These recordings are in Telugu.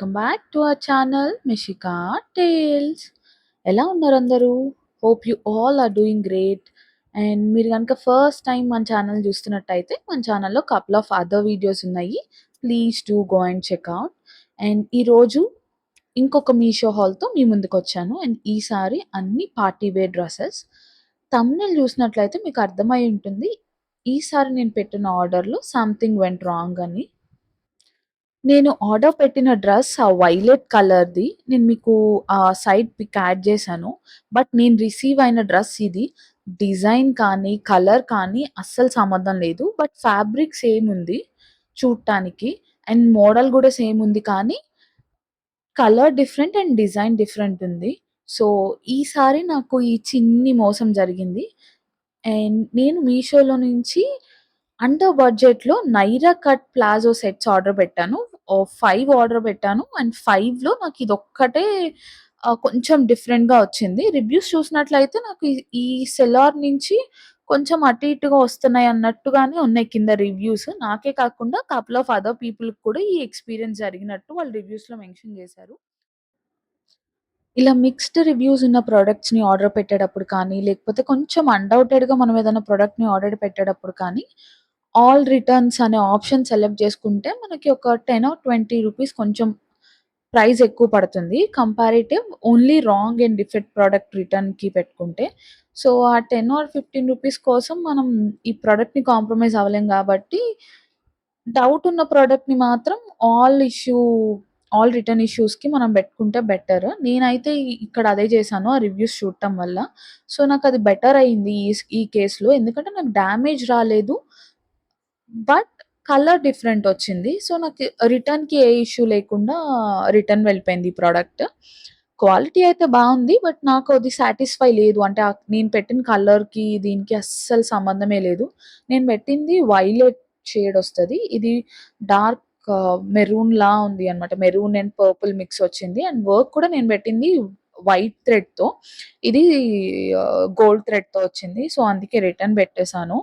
Welcome back to our channel 'Mishika tales'. ఎలా ఉన్నారు అందరూ? Hope you all are doing great. And మీరు కనుక ఫస్ట్ టైం మన ఛానల్ చూస్తున్నట్టయితే మన ఛానల్‌లో కపుల్ ఆఫ్ అదర్ వీడియోస్ ఉన్నాయి. Please do go and check and ఈరోజు ఇంకొక మీషో హాల్‌తో మీ ముందుకొచ్చాను. అండ్ ఈసారి అన్ని పార్టీ వేర్ డ్రెస్సెస్ తమిళ చూసినట్లయితే మీకు అర్థమై ఉంటుంది. ఈసారి నేను పెట్టిన ఆర్డర్‌లో సంథింగ్ వెంట్ రాంగ్ అని. నేను ఆర్డర్ పెట్టిన డ్రెస్ ఆ వైలెట్ కలర్‌ది. నేను మీకు ఆ సైడ్ పిక్ యాడ్ చేశాను. బట్ నేను రిసీవ్ అయిన డ్రెస్ ఇది. డిజైన్ కానీ, కలర్ కానీ అస్సలు సంబంధం లేదు. బట్ ఫ్యాబ్రిక్ సేమ్ ఉంది చూడటానికి. అండ్ మోడల్ కూడా సేమ్ ఉంది కానీ colour different and design different ఉంది. సో, ఈసారి నాకు ఈ చిన్ని మోసం జరిగింది. అండ్ నేను మీషోలో నుంచి అండర్ బడ్జెట్‌లో Naira cut palazzo sets order పెట్టాను. ఫైవ్ ఆర్డర్ పెట్టాను. అండ్ 5లో నాకు ఇది ఒక్కటే కొంచెం డిఫరెంట్‌గా వచ్చింది. రివ్యూస్ చూసినట్లయితే నాకు ఈ సెలార్ నుంచి కొంచెం అటు ఇటుగా వస్తున్నాయి అన్నట్టుగానే ఉన్నాయి కింద రివ్యూస్. నాకే కాకుండా కపుల్ ఆఫ్ అదర్ పీపుల్‌కి కూడా ఈ ఎక్స్‌పీరియన్స్ జరిగినట్టు వాళ్ళు రివ్యూస్‌లో మెన్షన్ చేశారు. ఇలా మిక్స్డ్ రివ్యూస్ ఉన్న ప్రొడక్ట్స్‌ని ఆర్డర్ పెట్టేటప్పుడు కానీ, లేకపోతే కొంచెం అన్‌డౌటెడ్‌గా మనం ఏదైనా ప్రోడక్ట్ని ఆర్డర్ పెట్టేటప్పుడు కానీ, ఆల్ రిటర్న్స్ అనే ఆప్షన్ సెలెక్ట్ చేసుకుంటే మనకి ఒక 10 ఆర్ 20 రూపీస్ కొంచెం ప్రైస్ ఎక్కువ పడుతుంది. Comparative only wrong and defect product రిటర్న్‌కి పెట్టుకుంటే. సో, ఆ 10 ఆర్ 15 రూపీస్ కోసం మనం ఈ ప్రోడక్ట్ని కాంప్రమైజ్ అవ్వలేం కాబట్టి డౌట్ ఉన్న ప్రోడక్ట్ని మాత్రం ఆల్ ఇష్యూ ఆల్ రిటర్న్ ఇష్యూస్‌కి మనం పెట్టుకుంటే బెటర్. నేనైతే ఇక్కడ అదే చేశాను. ఆ రివ్యూస్ చూడటం వల్ల. సో, నాకు అది బెటర్ అయింది ఈ ఈ కేసులో ఎందుకంటే నాకు డ్యామేజ్ రాలేదు. బట్ కలర్ డిఫరెంట్ వచ్చింది. సో, నాకు రిటర్న్‌కి ఏ ఇష్యూ లేకుండా రిటర్న్ వెళ్ళిపోయింది ఈ ప్రోడక్ట్ క్వాలిటీ అయితే బాగుంది బట్ నాకు అది సాటిస్ఫై లేదు. అంటే నేను పెట్టిన కలర్‌కి దీనికి అస్సలు సంబంధమే లేదు. నేను పెట్టింది వైలెట్ షేడ్ వస్తుంది ఇది డార్క్ మెరూన్ uh, లా ఉంది అన్నమాట. మెరూన్ అండ్ పర్పుల్ మిక్స్ వచ్చింది. అండ్ వర్క్ కూడా నేను పెట్టింది వైట్ థ్రెడ్‌తో. ఇది గోల్డ్ థ్రెడ్‌తో వచ్చింది. సో, అందుకే రిటర్న్ పెట్టేశాను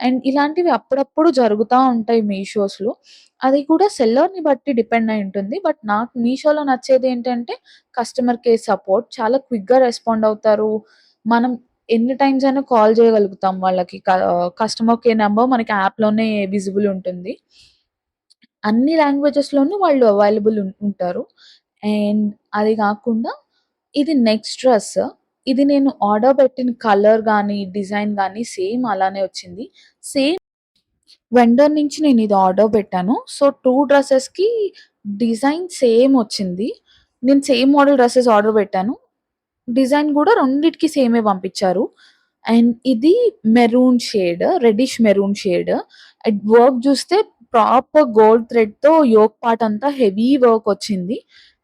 అండ్ ఇలాంటివి అప్పుడప్పుడు జరుగుతూ ఉంటాయి మీషోస్‌లో. అది కూడా సెల్లర్‌ని బట్టి డిపెండ్ అయి ఉంటుంది. బట్ నాకు మీషోలో నచ్చేది ఏంటంటే కస్టమర్ కేర్ సపోర్ట్. చాలా క్విక్‌గా రెస్పాండ్ అవుతారు. మనం ఎన్ని టైమ్స్ అయినా కాల్ చేయగలుగుతాం వాళ్ళకి. కస్టమర్ కేర్ నెంబర్ మనకి యాప్‌లోనే విజిబుల్ ఉంటుంది. అన్ని లాంగ్వేజెస్‌లోనూ వాళ్ళు అవైలబుల్ ఉంటారు. అండ్ అది కాకుండా ఇది నెక్స్ట్ డ్రెస్. ఇది నేను ఆర్డర్ పెట్టిన కలర్ గాని, డిజైన్ గాని సేమ్ అలానే వచ్చింది. సేమ్ వెండర్ నుంచి నేను ఇది ఆర్డర్ పెట్టాను. సో, 2 డ్రెసెస్‌కి డిజైన్ సేమ్ వచ్చింది. నేను సేమ్ మోడల్ డ్రెసెస్ ఆర్డర్ పెట్టాను. డిజైన్ కూడా రెండిటికి సేమే పంపించారు. అండ్ ఇది maroon shade. Reddish maroon shade. And work చూస్తే ప్రాపర్ గోల్డ్ థ్రెడ్‌తో యోక్ పార్ట్ అంతా హెవీ వర్క్ వచ్చింది.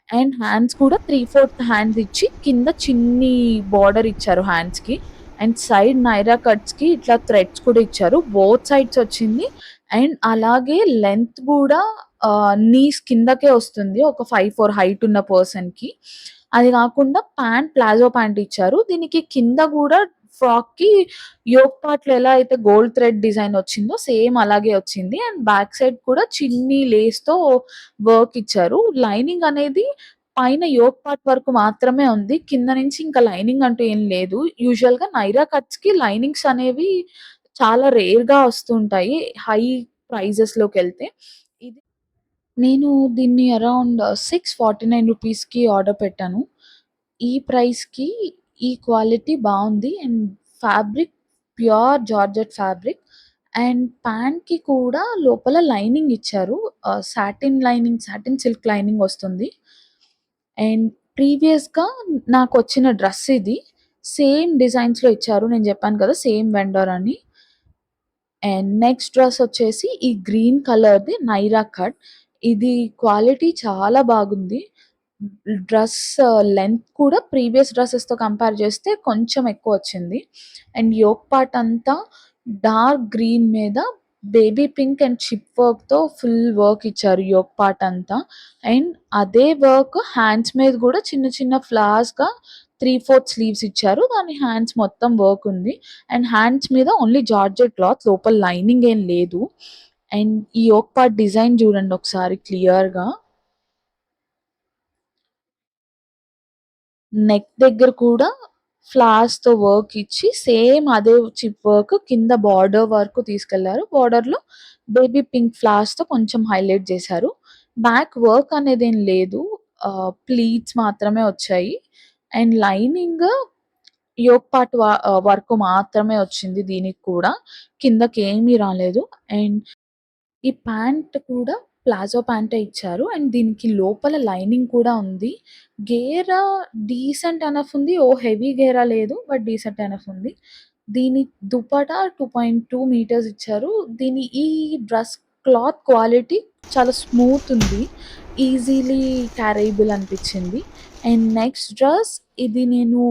అండ్ హ్యాండ్స్ కూడా 3/4 హ్యాండ్స్ ఇచ్చి కింద చిన్ని బార్డర్ ఇచ్చారు హ్యాండ్స్‌కి. అండ్ సైడ్ నైరా కట్స్‌కి ఇట్లా థ్రెడ్స్ కూడా ఇచ్చారు. బోత్ సైడ్స్ వచ్చింది. అండ్ అలాగే లెంత్ కూడా నీస్ కిందకే వస్తుంది. ఒక 5, 4 హైట్ ఉన్న పర్సన్‌కి. అది కాకుండా ప్యాంట్ ప్లాజో ప్యాంట్ ఇచ్చారు. దీనికి కింద కూడా ఫ్రాక్‌కి యోక్ పార్ట్‌లో ఎలా అయితే గోల్డ్ థ్రెడ్ డిజైన్ వచ్చిందో సేమ్ అలాగే వచ్చింది. అండ్ బ్యాక్ సైడ్ కూడా చిన్ని లేస్‌తో వర్క్ ఇచ్చారు. లైనింగ్ అనేది పైన యోక్ పార్ట్ వరకు మాత్రమే ఉంది. కింద నుంచి ఇంకా లైనింగ్ అంటూ ఏం లేదు. యూజువల్‌గా నైరా కట్స్‌కి లైనింగ్స్ అనేవి చాలా రేర్‌గా వస్తుంటాయి. హై ప్రైజెస్‌లోకెళ్తే. ఇది నేను దీన్ని అరౌండ్ 649 రూపీస్‌కి ఆర్డర్ పెట్టాను. ఈ ప్రైస్‌కి ఈ క్వాలిటీ బాగుంది and fabric pure georgette fabric. And ప్యాంట్‌కి కూడా లోపల లైనింగ్ ఇచ్చారు. Satin lining, satin silk lining వస్తుంది. అండ్ ప్రీవియస్‌గా నాకు వచ్చిన డ్రెస్ ఇది. సేమ్ డిజైన్స్‌లో ఇచ్చారు. నేను చెప్పాను కదా! సేమ్ వెండర్ అని. అండ్ నెక్స్ట్ డ్రెస్ వచ్చేసి ఈ గ్రీన్ కలర్‌ది నైరా కట్. ఇది క్వాలిటీ చాలా బాగుంది. డ్రెస్ లెంత్ కూడా ప్రీవియస్ డ్రెస్సెస్తో కంపేర్ చేస్తే కొంచెం ఎక్కువ వచ్చింది అండ్ యోక్ పార్ట్ అంతా డార్క్ గ్రీన్ మీద బేబీ పింక్ అండ్ చిప్ వర్క్‌తో ఫుల్ వర్క్ ఇచ్చారు యోక్ పార్ట్ అంతా. అండ్ అదే వర్క్ హ్యాండ్స్ మీద కూడా చిన్న చిన్న ఫ్లవర్స్‌గా 3/4 స్లీవ్స్ ఇచ్చారు. దాని హ్యాండ్స్ మొత్తం వర్క్ ఉంది. అండ్ హ్యాండ్స్ మీద ఓన్లీ జార్జెట్ క్లాత్ లోపల లైనింగ్ ఏం లేదు. అండ్ ఈ యోక్ పార్ట్ డిజైన్ చూడండి ఒకసారి క్లియర్‌గా. నెక్ దగ్గర కూడా ఫ్లవర్స్‌తో వర్క్ ఇచ్చి సేమ్ అదే చిప్ వర్క్ కింద బార్డర్ వరకు తీసుకెళ్ళారు. బార్డర్‌లో బేబీ పింక్ ఫ్లవర్స్‌తో కొంచెం హైలైట్ చేశారు. బ్యాక్ వర్క్ అనేది ఏం లేదు. ప్లీట్స్ మాత్రమే వచ్చాయి. అండ్ లైనింగ్ యోక్ పార్ట్ వ వరకు మాత్రమే వచ్చింది దీనికి కూడా. కిందకి ఏమీ రాలేదు. అండ్ ఈ ప్యాంట్ కూడా ప్లాజో ప్యాంటే ఇచ్చారు. అండ్ దీనికి లోపల లైనింగ్ కూడా ఉంది. గేర డీసెంట్ అనఫ్ ఉంది. ఓ హెవీ గేరా లేదు. బట్ డీసెంట్ అనఫ్ ఉంది. దీని దుపట్టా 2.2 మీటర్స్ ఇచ్చారు. దీని ఈ డ్రెస్ క్లాత్ క్వాలిటీ చాలా స్మూత్ ఉంది. ఈజీలీ క్యారేబుల్ అనిపించింది. అండ్ నెక్స్ట్ డ్రెస్ ఇది నేను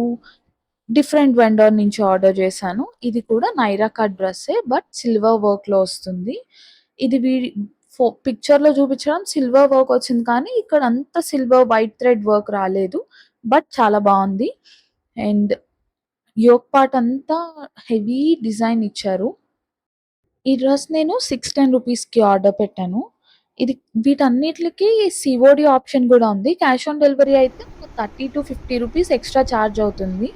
డిఫరెంట్ వెండర్ నుంచి ఆర్డర్ చేశాను. ఇది కూడా నైరా కట్ డ్రెస్సే. బట్ సిల్వర్ వర్క్‌లో వస్తుంది. ఇది వీడి ఫో పిక్చర్‌లో చూపించడం సిల్వర్ వర్క్ వచ్చింది కానీ ఇక్కడ అంత సిల్వర్ వైట్ థ్రెడ్ వర్క్ రాలేదు. బట్ చాలా బాగుంది అండ్ యోక్ పార్ట్ అంతా హెవీ డిజైన్ ఇచ్చారు. ఈ డ్రెస్ నేను 610 రూపీస్‌కి ఆర్డర్ పెట్టాను. ఇది వీటన్నిటికి సీఓడీ ఆప్షన్ కూడా ఉంది. క్యాష్ ఆన్ డెలివరీ అయితే thirty to fifty rupees extra charge అవుతుంది.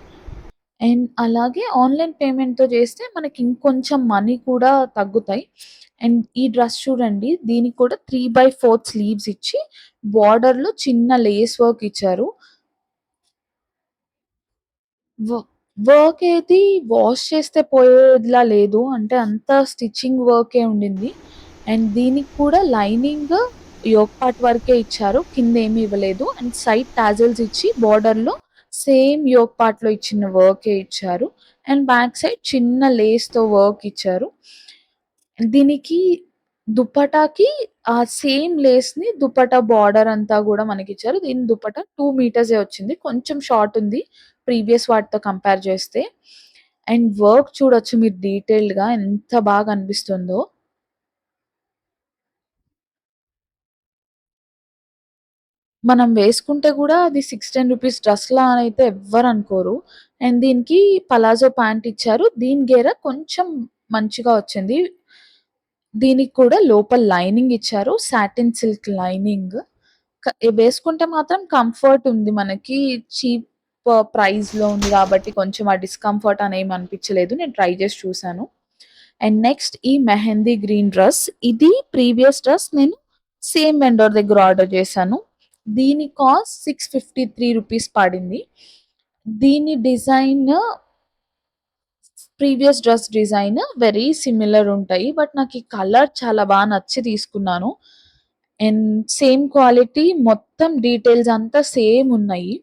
అండ్ అలాగే ఆన్‌లైన్ పేమెంట్‌తో చేస్తే మనకి ఇంకొంచెం మనీ కూడా తగ్గుతాయి. అండ్ ఈ డ్రెస్ చూడండి. దీనికి కూడా 3/4 స్లీవ్స్ ఇచ్చి బార్డర్‌లో చిన్న లేస్ వర్క్ ఇచ్చారు. వ వర్క్ ఏది వాష్ చేస్తే పోయేదిలా లేదు. అంటే అంత స్టిచ్చింగ్ వర్కే ఉండింది. అండ్ దీనికి కూడా లైనింగ్ యోక్ పార్ట్ వరకే ఇచ్చారు. కిందేమి ఇవ్వలేదు. అండ్ సైడ్ టాజల్స్ ఇచ్చి బార్డర్‌లో సేమ్ యోక్ పార్ట్‌లో ఇచ్చిన వర్కే ఇచ్చారు. అండ్ బ్యాక్ సైడ్ చిన్న లేస్‌తో వర్క్ ఇచ్చారు. దీనికి దుపటాకి ఆ సేమ్ లేస్‌ని దుపటా బార్డర్ అంతా కూడా మనకి ఇచ్చారు దీని దుపటా టూ మీటర్సే వచ్చింది. కొంచెం షార్ట్ ఉంది. ప్రీవియస్ వాటితో కంపేర్ చేస్తే. అండ్ వర్క్ చూడొచ్చు మీరు డీటెయిల్డ్‌గా ఎంత బాగా అనిపిస్తుందో. మనం వేసుకుంటే కూడా అది 610 రూపీస్ డ్రెస్‌లా అయితే ఎవ్వరు అనుకోరు. అండ్ దీనికి పలాజో ప్యాంట్ ఇచ్చారు. దీని గేర కొంచెం మంచిగా వచ్చింది. దీనికి కూడా లోపల లైనింగ్ ఇచ్చారు. Satin silk lining. వేసుకుంటే మాత్రం కంఫర్ట్ ఉంది మనకి. చీప్ ప్రైస్‌లో uh, ఉంది కాబట్టి కొంచెం ఆ డిస్కంఫర్ట్ అని ఏమి అనిపించలేదు. నేను ట్రై చేసి చూసాను. అండ్ నెక్స్ట్ ఈ మెహందీ గ్రీన్ డ్రెస్. ఇది ప్రీవియస్ డ్రెస్ నేను సేమ్ వెండర్ దగ్గర ఆర్డర్ చేశాను. దీని కాస్ట్ 653 రూపీస్ పడింది. దీని design previous dress design very similar ఉంటాయి. బట్ నాకు ఈ కలర్ చాలా బాగా నచ్చి తీసుకున్నాను. అండ్ సేమ్ క్వాలిటీ మొత్తం డీటెయిల్స్ అంతా సేమ్ ఉన్నాయి.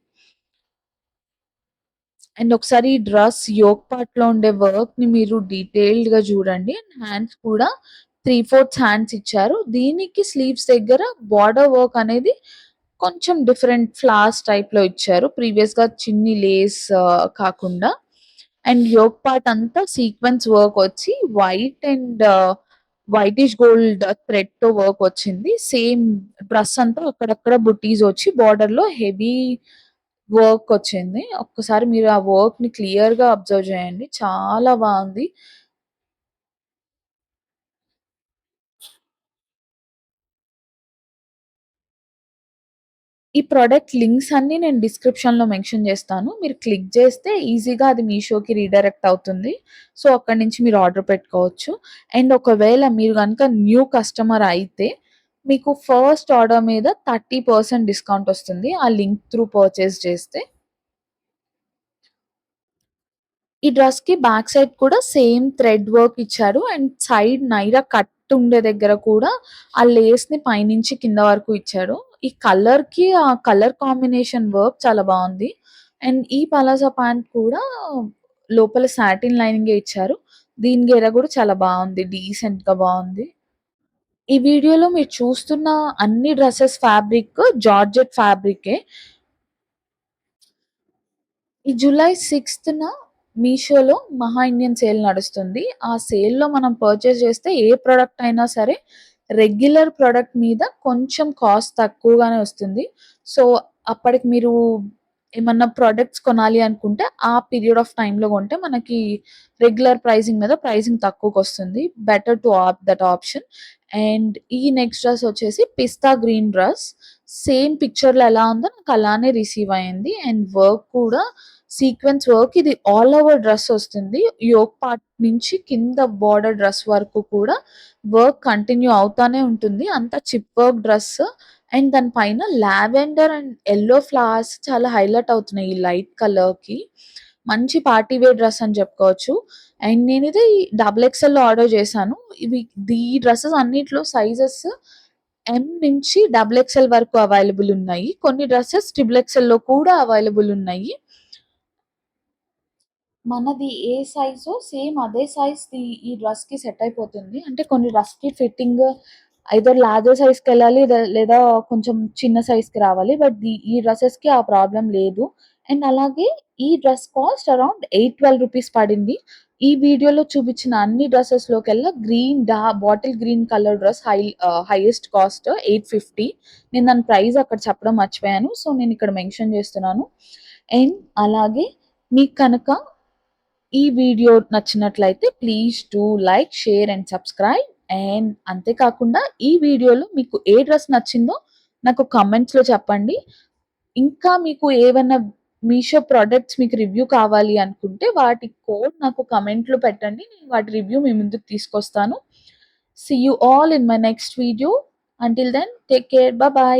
అండ్ ఒకసారి ఈ డ్రెస్ యోక్ పార్ట్‌లో ఉండే వర్క్‌ని మీరు డీటెయిల్డ్‌గా చూడండి. అండ్ హ్యాండ్స్ కూడా 3/4 హ్యాండ్స్ ఇచ్చారు. దీనికి స్లీవ్స్ దగ్గర బార్డర్ వర్క్ అనేది కొంచెం డిఫరెంట్ ఫ్లవర్స్ టైప్‌లో ఇచ్చారు. ప్రీవియస్‌గా చిన్ని లేస్ uh, కాకుండా. అండ్ యోగ్ పార్ట్ అంతా సీక్వెన్స్ వర్క్ వచ్చి వైట్ అండ్ వైటిష్ గోల్డ్ థ్రెడ్‌తో వర్క్ వచ్చింది. సేమ్ డ్రెస్ అంతా అక్కడక్కడ బుటీస్ వచ్చి బార్డర్‌లో హెవీ వర్క్ వచ్చింది. ఒక్కసారి మీరు ఆ వర్క్ని క్లియర్గా అబ్జర్వ్ చేయండి. చాలా బాగుంది ఈ ప్రొడక్ట్ లింక్స్ అన్నీ నేను డిస్క్రిప్షన్‌లో మెన్షన్ చేస్తాను. మీరు క్లిక్ చేస్తే ఈజీగా అది మీషోకి రీడైరెక్ట్ అవుతుంది. సో, అక్కడి నుంచి మీరు ఆర్డర్ పెట్టుకోవచ్చు. అండ్ ఒకవేళ మీరు గనుక న్యూ కస్టమర్ అయితే మీకు ఫస్ట్ ఆర్డర్ మీద 30% డిస్కౌంట్ వస్తుంది. ఆ లింక్ త్రూ పర్చేస్ చేస్తే. ఈ డ్రెస్‌కి బ్యాక్ సైడ్ కూడా సేమ్ థ్రెడ్ వర్క్ ఇచ్చారు. అండ్ సైడ్ నైరా కట్ ఉండే దగ్గర కూడా ఆ లేస్‌ని పైనుంచి కింద వరకు ఇచ్చారు. ఈ కలర్‌కి ఆ కలర్ కాంబినేషన్ వర్క్ చాలా బాగుంది అండ్ ఈ పలాసా ప్యాంట్ కూడా లోపల సాటిన్ లైనింగే ఇచ్చారు. దీని గెర కూడా చాలా బాగుంది డీసెంట్‌గా బాగుంది ఈ వీడియోలో మీరు చూస్తున్న అన్ని డ్రెస్సెస్ ఫ్యాబ్రిక్ జార్జెట్ ఫ్యాబ్రికే. ఈ జూలై సిక్స్త్న మీషోలో మహా ఇండియన్ సేల్ నడుస్తుంది. ఆ సేల్‌లో మనం పర్చేస్ చేస్తే ఏ ప్రోడక్ట్ అయినా సరే రెగ్యులర్ ప్రోడక్ట్ మీద కొంచెం కాస్ట్ తక్కువగానే వస్తుంది. సో, అప్పటికి మీరు ఏమన్నా ప్రోడక్ట్స్ కొనాలి అనుకుంటే ఆ పీరియడ్ ఆఫ్ టైంలో కొంటే మనకి రెగ్యులర్ ప్రైసింగ్ మీద pricing తక్కువకొస్తుంది. Better to opt that option. And ఈ నెక్స్ట్ డ్రెస్ వచ్చేసి పిస్తా గ్రీన్ డ్రెస్. సేమ్ పిక్చర్‌లో ఎలా ఉందో నాకు అలానే రిసీవ్ అయింది. అండ్ వర్క్ కూడా సీక్వెన్స్ వర్క్ ఇది ఆల్ ఓవర్ డ్రెస్ వస్తుంది. యోక్ పార్ట్ నుంచి కింద బార్డర్ డ్రెస్ వరకు కూడా వర్క్ కంటిన్యూ అవుతానే ఉంటుంది. అంతా చిప్ వర్క్ డ్రెస్ అండ్ దాని పైన లావెండర్ అండ్ ఎల్లో ఫ్లవర్స్ చాలా హైలైట్ అవుతున్నాయి ఈ లైట్ కలర్‌కి. మంచి పార్టీ వేర్ డ్రెస్ అని చెప్పుకోవచ్చు. అండ్ నేనిది డబుల్ ఎక్స్ఎల్‌లో ఆర్డర్ చేశాను. ఇవి ఈ డ్రెస్సెస్ అన్నిట్లో సైజెస్ ఎం నుంచి డబుల్ ఎక్స్ఎల్ వరకు అవైలబుల్ ఉన్నాయి. కొన్ని డ్రెస్సెస్ ట్రిబుల్ ఎక్స్ఎల్‌లో కూడా అవైలబుల్ ఉన్నాయి. మనది ఏ సైజో సేమ్ అదే సైజ్ ఈ డ్రెస్‌కి సెట్ అయిపోతుంది. అంటే కొన్ని డ్రెస్‌కి ఫిట్టింగ్ ఏదో లార్జర్ సైజ్కి వెళ్ళాలి లేదా కొంచెం చిన్న సైజ్‌కి రావాలి. బట్ ది ఈ డ్రెసెస్‌కి ఆ ప్రాబ్లం లేదు. అండ్ అలాగే ఈ డ్రెస్ కాస్ట్ అరౌండ్ 812 రూపీస్ పడింది. ఈ వీడియోలో చూపించిన అన్ని డ్రెసెస్‌లోకెల్లా గ్రీన్ డా bottle green colour dress high highest cost 850 నేను దాని ప్రైస్ అక్కడ చెప్పడం మర్చిపోయాను. సో, నేను ఇక్కడ మెన్షన్ చేస్తున్నాను. అండ్ అలాగే మీకు కనుక ఈ వీడియో నచ్చినట్లయితే please to like, share and subscribe. And అంతేకాకుండా ఈ వీడియోలో మీకు ఏ డ్రెస్ నచ్చిందో నాకు కమెంట్స్లో చెప్పండి. ఇంకా మీకు ఏమైనా మీషో ప్రోడక్ట్స్ మీకు రివ్యూ కావాలి అనుకుంటే వాటి కోడ్ నాకు కమెంట్లో పెట్టండి. నేను వాటి రివ్యూ మీ ముందుకు తీసుకొస్తాను. See you all in my next video. Until then take care. Bye